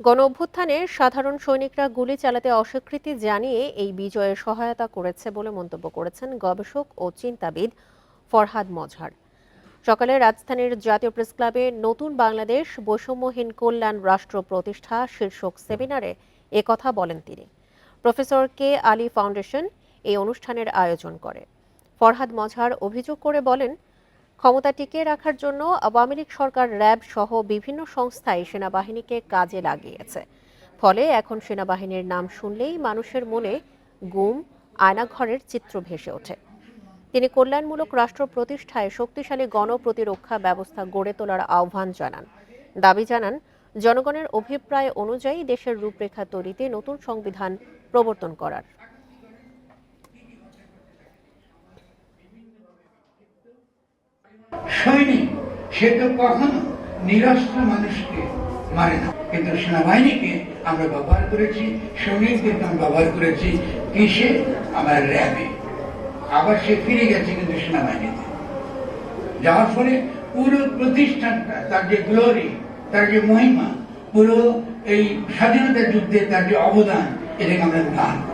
গণ অভ্যুত্থানে সাধারণ সৈনিকরা গুলি চালাতে অস্বীকৃতি জানিয়ে এই বিজয়ে সহায়তা করেছে বলে মন্তব্য করেছেন গবেষক ও চিন্তাবিদ ফরহাদ মজহার। সকালে রাজধানীর জাতীয় প্রেস ক্লাবে নতুন বাংলাদেশ বৈষম্যহীন কল্যাণ রাষ্ট্র প্রতিষ্ঠা শীর্ষক সেমিনারে একথা বলেন তিনি। প্রফেসর কে আলী ফাউন্ডেশন এই অনুষ্ঠানের আয়োজন করে। ফরহাদ মজহার অভিযোগ করে বলেন ক্ষমতা টিকিয়ে রাখার জন্য আওয়ামী লীগ সরকার র্যাব সহ বিভিন্ন সংস্থায় সেনাবাহিনীকে কাজে লাগিয়েছে। ফলে এখন সেনাবাহিনীর নাম শুনলেই মানুষের মনে গুম, আয়নাঘরের চিত্র ভেসে ওঠে। তিনি কল্যাণমূলক রাষ্ট্র প্রতিষ্ঠায় শক্তিশালী গণপ্রতিরক্ষা ব্যবস্থা গড়ে তোলার আহ্বান জানান। দাবি জানান, জনগণের অভিপ্রায় অনুযায়ী দেশের রূপরেখা তৈরিতে নতুন সংবিধান প্রবর্তন করার। সৈনিক, সে তো কখনো নিরস্ত্র মানুষকে মারে না। কিন্তু সেনাবাহিনীকে আমরা ব্যবহার করেছি, সৈনিকদেরকে আমরা ব্যবহার করেছি, কিসে? আমার র্যাবে। আবার সে ফিরে গেছে কিন্তু সেনাবাহিনীতে। যাওয়ার ফলে পুরো প্রতিষ্ঠানটা, তার যে গ্লোরি তার যে মহিমা, পুরো এই স্বাধীনতা যুদ্ধে তার যে অবদান, এটাকে আমরা দান করি।